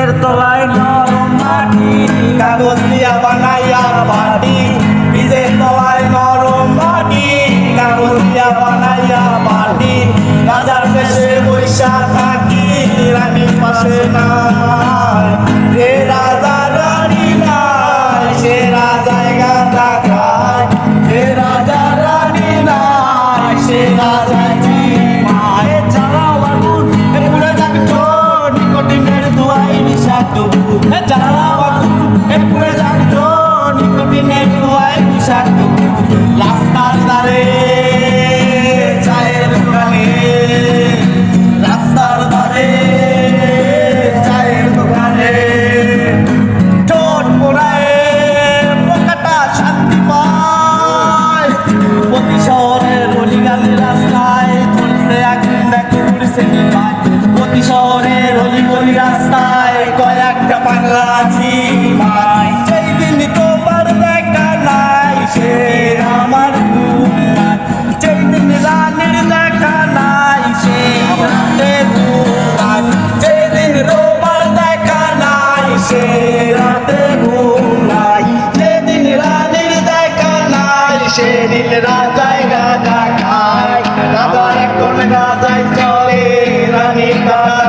বীজের তলায় নরম মাটি। কাগজ দিয়া বানাইয়া বাটি, বীজের তলায় নরম মাটি। কাগজ দিয়া বানাইয়া বাটি রাজার দেশে বৈশা থাকি রানীর পাশে নাই শহরের অলিগলি রাস্তায় কয়েকটা বাংলা আছি। ভাই সেই দিন তোমার দেখা নাই, সে আমার ঘুম সেই দিন রানীর দেখা নাই, সে রাতে ঘুম সেই দিন রোবার দেখা নাই, সে রাতে ঘুম সেদিন রানীর দেখা নাই, সেদিন রাজায় গাজা খায়। রাজা এখন গাজায় চলে রানীর গাজা